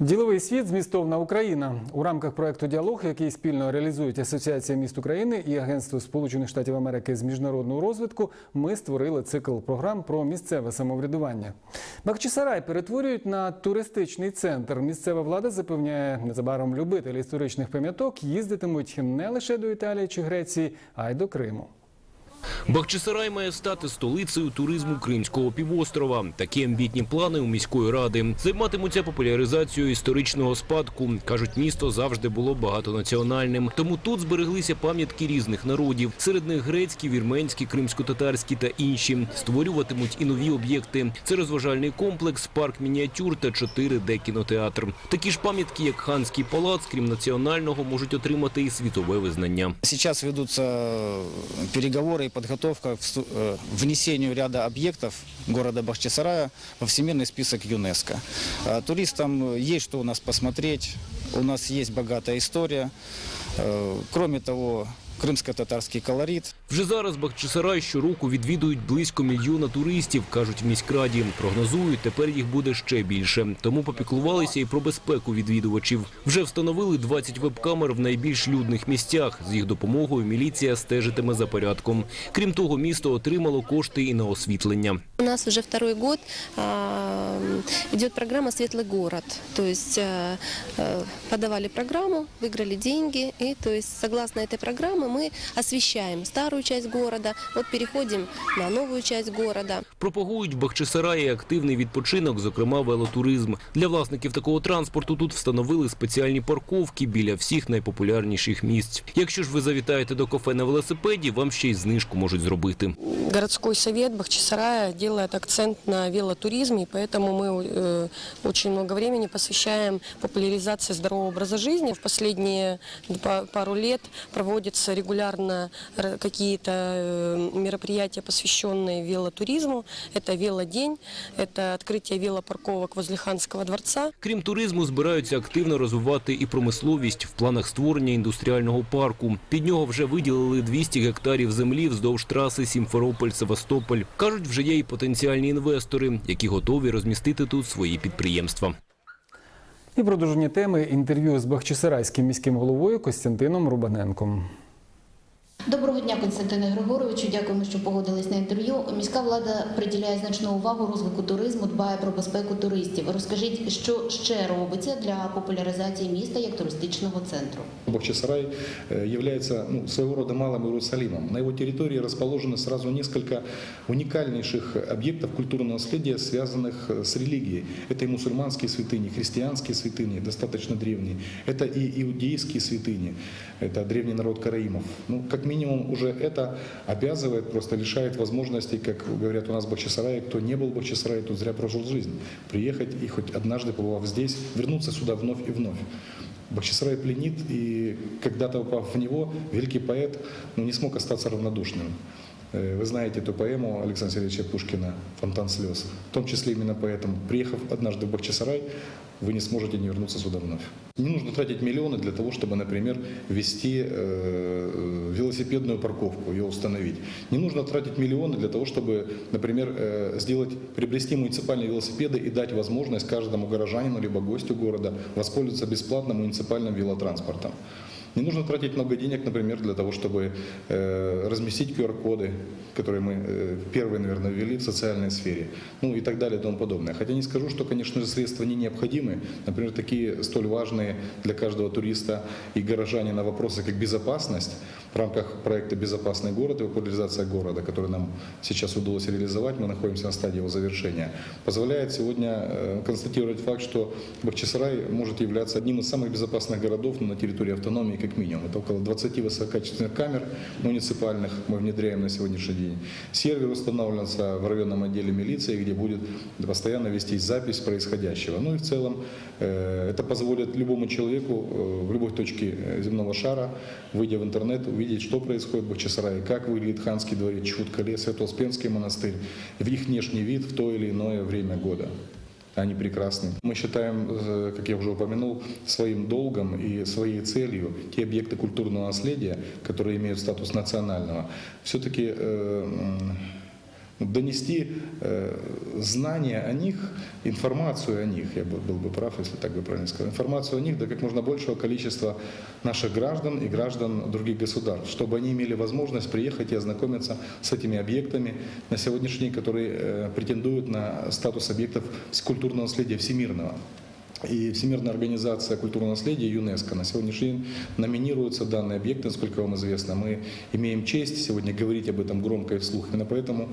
Діловий світ змістовна Україна у рамках проекту Діалог, який спільно реалізують Асоціація міст України і Агентство Сполучених Штатів Америки з міжнародного розвитку. Ми створили цикл програм про місцеве самоврядування. Бахчисарай перетворюють на туристичний центр. Місцева влада запевняє, незабаром любителі історичних пам'яток їздитимуть не лише до Італії чи Греції, а й до Криму. Бахчисарай має стати столицею туризму Кримського півострова. Такі амбітні плани у міської ради займатимуться популяризацією історичного спадку. кажуть, місто завжди було багатонаціональним. Тому тут збереглися пам'ятки різних народів. Серед них грецькі, вірменські, кримсько-татарські та інші. Створюватимуть і нові об'єкти. Це розважальний комплекс, парк мініатюр та 4D кінотеатр. Такі ж пам'ятки, як ханський палац, крім національного, можуть отримати і світове визнання. Сейчас ведутся э, переговоры и подготовка к э, внесению ряда объектов города Бахчисарая во всемирный список ЮНЕСКО. А Туристам есть что у нас посмотреть, у нас есть богатая история. Э, Кроме того, крымско-татарский колорит. Вже зараз Бахчисарай щороку відвідують близько мільйона туристів, кажуть в міськраді. Прогнозують, тепер їх буде ще більше. Тому попіклувалися і про безпеку відвідувачів. Вже встановили 20 веб-камер в найбільш людних місцях. З їх допомогою міліція стежитиме за порядком. Крім того, місто отримало кошти і на освітлення. У нас уже второй год а, идет программа «Светлый город». То есть а, а, подавали программу, выиграли деньги. И то есть согласно этой программе мы освещаем старую часть города. Вот переходим на новую часть города. Пропагують в Бахчисараї активний відпочинок, зокрема велотуризм. Для власників такого транспорту тут встановили спеціальні парковки біля всіх найпопулярніших місць. Якщо ж ви завітаєте до кафе на велосипеді, вам ще й знижку можуть зробити. Городской совет Бахчисарая делает акцент на велотуризме, и поэтому мы э, очень много времени посвящаем популяризации здорового образа жизни. В последние па- пару лет проводятся регулярно р- какие-то э, мероприятия, посвященные велотуризму. Это велодень, это открытие велопарковок возле Ханского дворца. Крім туризму, збираються активно розвивати і промисловість в планах створення індустріального парку. Під нього вже виділили 200 гектарів землі вздовж траси Сімферополь-Севастополь. Кажуть, вже є і потенціальні інвестори, які готові розмістити тут свої підприємства. І продовження теми інтерв'ю з Бахчисарайським міським головою Костянтином Рубаненком. Доброго дня, Константине Григоровичу. Дякуємо, що погодились на інтерв'ю. Міська влада приділяє значну увагу розвитку туризму, дбає про безпеку туристів. Розкажіть, що ще робиться для популяризації міста як туристичного центру? Бахчисарай э, является ну, своего рода малым Иерусалимом. На его территории расположены сразу несколько уникальнейших объектов культурного наследия, связанных э, с религией. Это и мусульманские святыни, христианские святыни, достаточно древние. Это и иудейские святыни, это древний народ караимов. Ну, как минимум, уже это обязывает, просто лишает возможностей, как говорят у нас в Бахчисарае, кто не был в Бахчисарае, тот зря прожил жизнь. Приехать и хоть однажды, побывав здесь, вернуться сюда вновь и вновь. Бахчисарай пленит, и когда-то попав в него, великий поэт ну, не смог остаться равнодушным. Э, Вы знаете эту поэму Александра Сергеевича Пушкина «Фонтан слез». В том числе именно поэтому, приехав однажды в Бахчисарай, вы не сможете не вернуться сюда вновь. Не нужно тратить миллионы для того, чтобы, например, ввести э, велосипедную парковку, ее установить. Не нужно тратить миллионы для того, чтобы, например, э, сделать, приобрести муниципальные велосипеды и дать возможность каждому горожанину либо гостю города воспользоваться бесплатно муниципальным велотранспортом. Не нужно тратить много денег, например, для того, чтобы э, разместить QR-коды, которые мы э, первые, наверное, ввели в социальной сфере, ну и так далее и тому подобное. Хотя не скажу, что, конечно же, средства не необходимы. Например, такие столь важные для каждого туриста и горожанина вопросы, как безопасность в рамках проекта «Безопасный город» и популяризация города, который нам сейчас удалось реализовать, мы находимся на стадии его завершения, позволяет сегодня э, констатировать факт, что Бахчисарай может являться одним из самых безопасных городов на территории автономии как минимум. Это около 20 высококачественных камер муниципальных мы внедряем на сегодняшний день. Сервер устанавливается в районном отделе милиции, где будет постоянно вестись запись происходящего. Ну и в целом э, это позволит любому человеку э, в любой точке земного шара, выйдя в интернет, увидеть, что происходит в Бахчисарае, как выглядит Ханский дворец, Чуткале, Свято-Успенский монастырь, в их внешний вид в то или иное время года они прекрасны. Мы считаем, э, как я уже упомянул, своим долгом и своей целью те объекты культурного наследия, которые имеют статус национального, все-таки донести э, знания о них, информацию о них, я бы- был бы прав, если так бы правильно сказал, информацию о них до как можно большего количества наших граждан и граждан других государств, чтобы они имели возможность приехать и ознакомиться с этими объектами на сегодняшний день, которые э, претендуют на статус объектов культурного наследия всемирного. И Всемирная организация культурного наследия ЮНЕСКО на сегодняшний день номинируются данные объекты, насколько вам известно. Мы имеем честь сегодня говорить об этом громко и вслух. Именно поэтому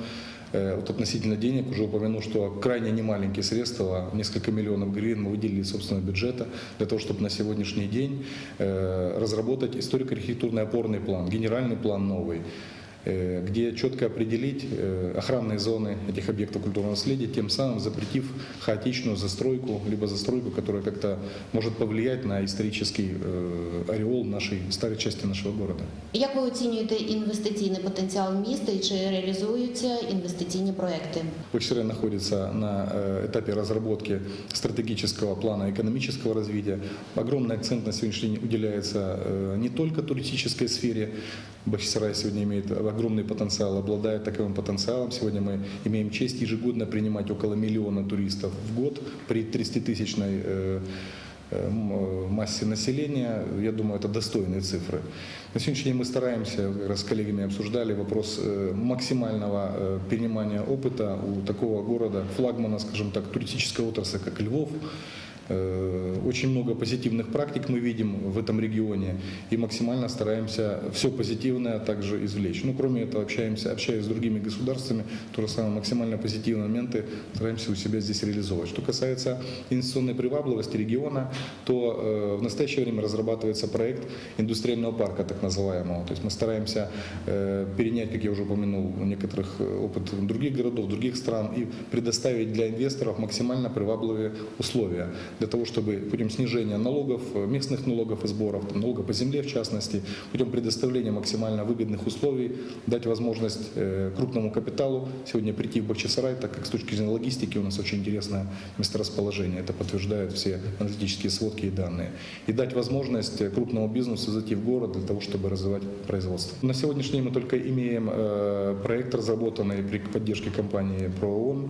вот относительно денег уже упомянул, что крайне немаленькие средства, несколько миллионов гривен мы выделили из собственного бюджета для того, чтобы на сегодняшний день э, разработать историко-архитектурный опорный план, генеральный план новый, э, где четко определить э, охранные зоны этих объектов культурного наследия, тем самым запретив хаотичную застройку, либо застройку, которая как-то может повлиять на исторический э, ореол нашей старой части нашего города. Як ви оцінюєте інвестиційний потенціал міста і чи реалізуються інвестиційні проекти? Бахчисарай находится на э, этапе разработки стратегического плана экономического развития. Огромный акцент на сегодняшний день уделяется э, не только туристической сфере. Бахчисарай сегодня имеет огромный потенциал, обладает таковым потенциалом. Сегодня мы имеем честь ежегодно принимать около миллиона туристов в год при 30-тысячной э, э, э, массе населения, я думаю, это достойные цифры. На сегодняшний день мы стараемся, как раз с коллегами обсуждали вопрос максимального перенимания опыта у такого города, флагмана, скажем так, туристической отрасли, как Львов. Э, Очень много позитивных практик мы видим в этом регионе и максимально стараемся все позитивное также извлечь. Ну, кроме этого, общаемся, общаясь с другими государствами, то же самое максимально позитивные моменты стараемся у себя здесь реализовывать. Что касается инвестиционной привабливости региона, то э, в настоящее время разрабатывается проект индустриального парка, так называемого. То есть мы стараемся э, перенять, как я уже упомянул, некоторых опыт других городов, других стран и предоставить для инвесторов максимально привабливые условия для того, чтобы путем снижения налогов, э, местных налогов и сборов, там, налога по земле в частности, путем предоставления максимально выгодных условий, дать возможность э, крупному капиталу сегодня прийти в Бахчисарай, так как с точки зрения логистики у нас очень интересное месторасположение, это подтверждают все аналитические сводки и данные, и дать возможность э, крупному бизнесу зайти в город для того, чтобы развивать производство. На сегодняшний день мы только имеем проект, разработанный при поддержке компании ProOn,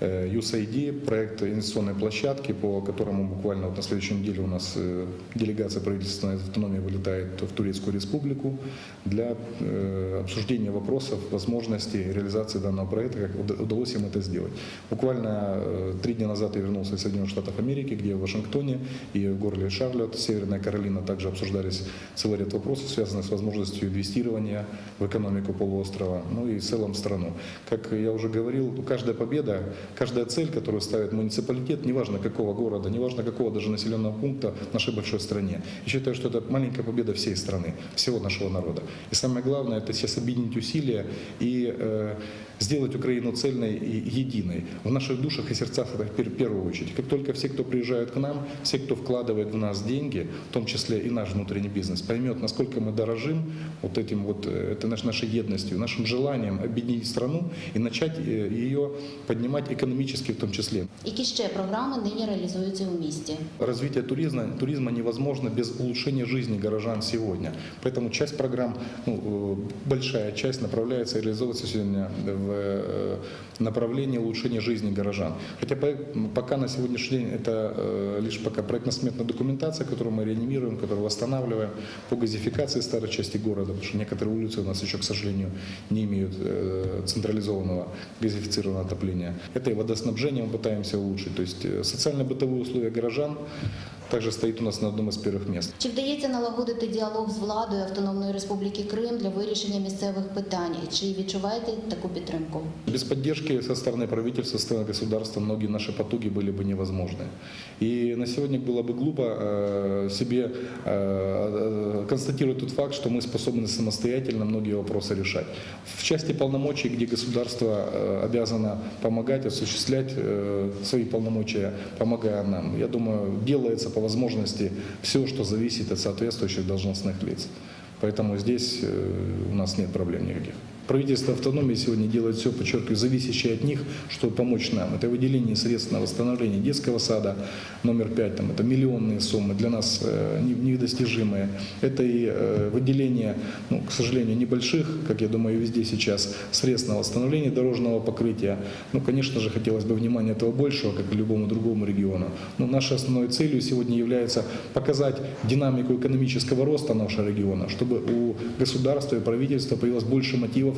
USAID, проект инвестиционной площадки, по которому буквально вот на следующей неделе у нас э, делегация правительственной автономии вылетает в Турецкую республику для э, обсуждения вопросов возможности реализации данного проекта, как уда- удалось им это сделать. Буквально э, три дня назад я вернулся из Соединенных Штатов Америки, где в Вашингтоне и в городе Шарлотт, Северная Каролина, также обсуждались целый ряд вопросов, связанных с возможностью инвестирования в экономику полуострова, ну и в целом страну. Как я уже говорил, каждая победа, каждая цель, которую ставит муниципалитет, неважно какого города, неважно какого даже населенного пункта в нашей большой стране. Я считаю, что это маленькая победа всей страны, всего нашего народа. И самое главное, это сейчас объединить усилия и э, сделать Украину цельной и единой. В наших душах и сердцах это в пер- первую очередь. Как только все, кто приезжают к нам, все, кто вкладывает в нас деньги, в том числе и наш внутренний бизнес, поймет, насколько мы дорожим вот этим вот, э, это наш, нашей едностью, нашим желанием объединить страну и начать э, ее поднимать экономически в том числе. Які ще програми нині реалізуються у місті? Развитие туризма, туризма невозможно без улучшения жизни горожан сегодня. Поэтому часть программ, ну, э, большая часть направляется и реализовывается сегодня в э, направлении улучшения жизни горожан. Хотя по- пока на сегодняшний день это э, лишь пока проектно-сметная документация, которую мы реанимируем, которую восстанавливаем по газификации старой части города, потому что некоторые улицы у нас еще, к сожалению, не имеют э, централизованного газифицированного отопления. Это и водоснабжение мы пытаемся улучшить. То есть социально-бытовые условия горожан также стоит у нас на одном из первых мест. Чи вдається налагодити діалог з владою Автономної Республіки Крим для вирішення місцевих питань? І Чи відчуваєте таку підтримку? Без поддержки со стороны правительства, со стороны государства многие наши потуги были бы невозможны. И на сегодня было бы глупо э, себе э, констатировать тот факт, что мы способны самостоятельно многие вопросы решать. В части полномочий, где государство э, обязано помогать, осуществлять э, свои полномочия, помогая нам, я думаю, делается по возможности все, что зависит от соответствующих должностных лиц. Поэтому здесь э, у нас нет проблем никаких. Правительство автономии сегодня делает все, подчеркиваю, зависящее от них, чтобы помочь нам. Это выделение средств на восстановление детского сада номер 5, там, это миллионные суммы, для нас э, не- недостижимые. Это и э, выделение, ну, к сожалению, небольших, как я думаю, везде сейчас, средств на восстановление дорожного покрытия. Ну, конечно же, хотелось бы внимания этого большего, как и любому другому региону. Но нашей основной целью сегодня является показать динамику экономического роста нашего региона, чтобы у государства и правительства появилось больше мотивов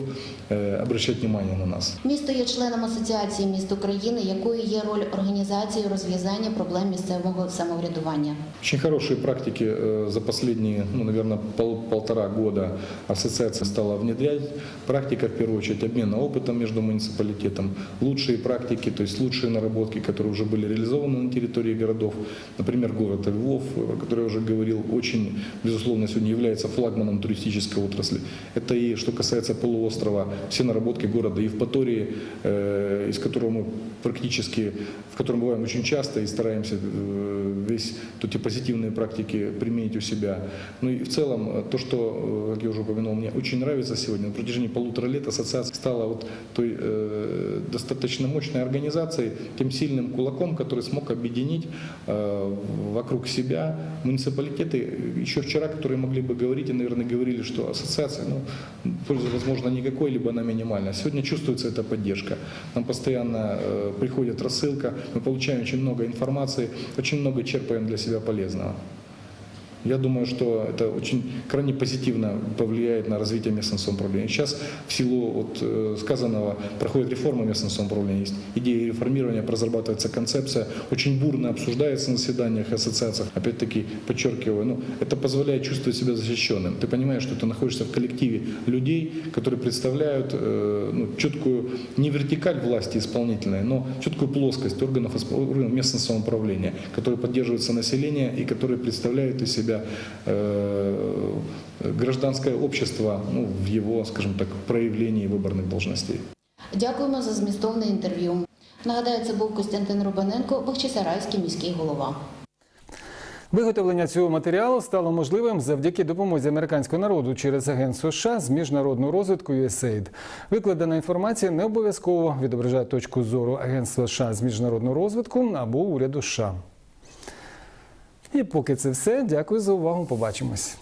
обращать внимание на нас. Місто є членом Асоціації міст України, якою є роль організації розв'язання проблем місцевого самоврядування. Очень хорошие практики э, за последние, ну, наверное, пол- полтора года ассоциация стала внедрять. Практика, в первую очередь, обмена опытом между муниципалитетом, лучшие практики, то есть лучшие наработки, которые уже были реализованы на территории городов. Например, город Львов, э, о котором я уже говорил, очень, безусловно, сегодня является флагманом туристической отрасли. Это и что касается полуострова, все наработки города Евпатории, э, из которого мы практически, в котором бываем очень часто и стараемся э, весь эти позитивные практики применить у себя. Ну и в целом э, то, что, как я уже упомянул, мне очень нравится сегодня, на протяжении полутора лет ассоциация стала вот той достаточно мощной организацией, тем сильным кулаком, который смог объединить вокруг себя муниципалитеты, еще вчера, которые могли бы говорить и, наверное, говорили, что ассоциация, ну, возможно, никакой, либо она минимальная. Сегодня чувствуется эта поддержка. Нам постоянно э, приходит рассылка, мы получаем очень много информации, очень много черпаем для себя полезного. Я думаю, что это очень крайне позитивно повлияет на развитие местного самоуправления. Сейчас в силу вот, э, сказанного проходит реформа местного самоуправления, есть идея реформирования, разрабатывается концепция, очень бурно обсуждается на заседаниях, ассоциациях. Опять-таки, подчеркиваю, ну, это позволяет чувствовать себя защищенным. Ты понимаешь, что ты находишься в коллективе людей, которые представляют э, ну, четкую, не вертикаль власти исполнительной, но четкую плоскость органов местного самоуправления, которые поддерживаются население и которые представляют из себя э, гражданское общество ну, в его, скажем так, проявлении выборных должностей. Дякуємо за змістовне інтерв'ю. Нагадаю, це був Костянтин Рубаненко, Бахчисарайський міський голова. Виготовлення цього матеріалу стало можливим завдяки допомозі американського народу через Агентство США з міжнародного розвитку USAID. Викладена інформація не обов'язково відображає точку зору Агентства США з міжнародного розвитку або уряду США. І поки це все. Дякую за увагу. Побачимось.